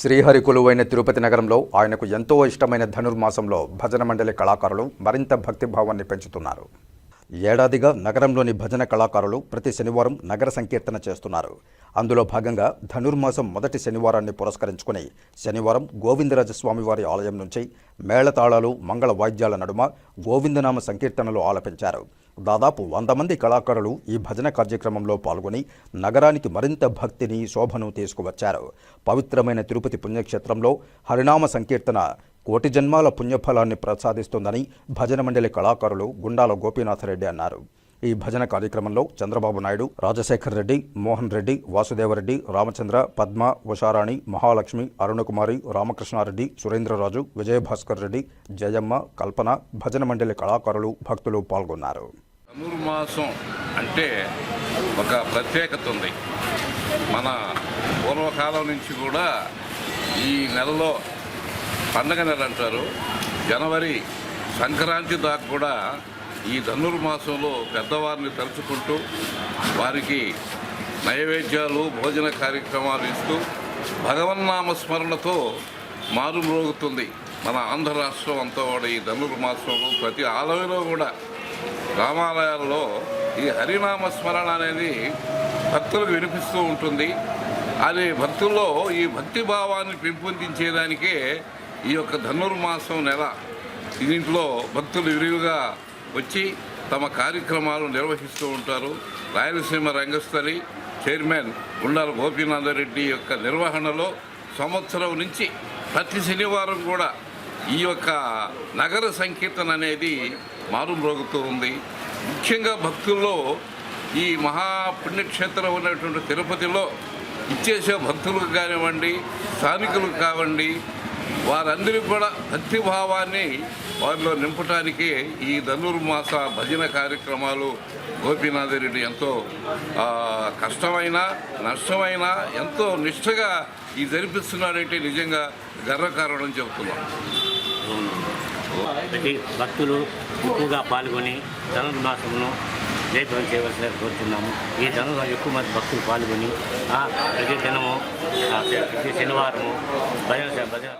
శ్రీహరి కొలువైన తిరుపతి నగరంలో ఆయనకు ఎంతో ఇష్టమైన ధనుర్మాసంలో భజన మండలి కళాకారులు మరింత భక్తిభావాన్ని పెంచుతున్నారు. ఏడాదిగా నగరంలోని భజన కళాకారులు ప్రతి శనివారం నగర సంకీర్తన చేస్తున్నారు. అందులో భాగంగా ధనుర్మాసం మొదటి శనివారాన్ని పురస్కరించుకుని శనివారం గోవిందరాజస్వామివారి ఆలయం నుంచి మేళతాళాలు మంగళ వాయిద్యాల నడుమ గోవిందనామ సంకీర్తనలు ఆలపించారు. దాదాపు వంద మంది కళాకారులు ఈ భజన కార్యక్రమంలో పాల్గొని నగరానికి మరింత భక్తిని శోభను తీసుకువచ్చారు. పవిత్రమైన తిరుపతి పుణ్యక్షేత్రంలో హరినామ సంకీర్తన కోటి జన్మాల పుణ్యఫలాన్ని ప్రసాదిస్తుందని భజన మండలి కళాకారులు గుండాల గోపీనాథరెడ్డి అన్నారు. ఈ భజన కార్యక్రమంలో చంద్రబాబు నాయుడు రాజశేఖర్ రెడ్డి మోహన్ రెడ్డి వాసుదేవరెడ్డి రామచంద్ర పద్మ ఉషారాణి మహాలక్ష్మి అరుణకుమారి రామకృష్ణారెడ్డి సురేంద్రరాజు విజయభాస్కర్ రెడ్డి జయమ్మ కల్పన భజన మండలి కళాకారులు భక్తులు పాల్గొన్నారు. ధనుర్మాసం అంటే ఒక ప్రత్యేకత ఉంది. మన పూర్వకాలం నుంచి కూడా ఈ నెలలో పండగ నెల అంటారు. జనవరి సంక్రాంతి దాకా కూడా ఈ ధనుర్మాసంలో పెద్దవారిని తలుచుకుంటూ వారికి నైవేద్యాలు భోజన కార్యక్రమాలు ఇస్తూ భగవన్నామ స్మరణతో మారుమ్రోగుతుంది. మన ఆంధ్ర రాష్ట్రం అంతా కూడా ఈ ధనుర్మాసంలో ప్రతి ఆలయంలో కూడా రామాలయాల్లో ఈ హరినామ స్మరణ అనేది భక్తులకు వినిపిస్తూ ఉంటుంది. అది భక్తుల్లో ఈ భక్తి భావాన్ని పెంపొందించేదానికే ఈ యొక్క ధనుర్మాసం నెల దీంట్లో భక్తులు విరివిగా వచ్చి తమ కార్యక్రమాలు నిర్వహిస్తూ ఉంటారు. రాయలసీమ రంగస్థలి చైర్మన్ ఉండాల గోపీనాథరెడ్డి యొక్క నిర్వహణలో సంవత్సరం నుంచి ప్రతి శనివారం కూడా ఈ యొక్క నగర సంకీర్తన అనేది మారుమ్రోగుతూ ఉంది. ముఖ్యంగా భక్తుల్లో ఈ మహాపుణ్యక్షేత్రం ఉన్నటువంటి తిరుపతిలో ఇచ్చేసే భక్తులకు కానివ్వండి స్థానికులకు కావండి వారందరూ కూడా భక్తి భావాన్ని వారిలో నింపటానికి ఈ ధనుర్మాస భజన కార్యక్రమాలు గోపీనాథరెడ్డి ఎంతో కష్టమైన నష్టమైన ఎంతో నిష్ఠగా ఈ జరిపిస్తున్నాడంటే నిజంగా గర్వకారణం చెబుతున్నాం. ప్రతి భక్తులు ఎక్కువగా పాల్గొని ధనుర్మాసమును జయప్రదం చేయవలసిన కోరుతున్నాము. ఈ ధనుర్మాసం ఎక్కువ మంది భక్తులు పాల్గొని ప్రతి దినము ప్రతి శనివారము భజన భజన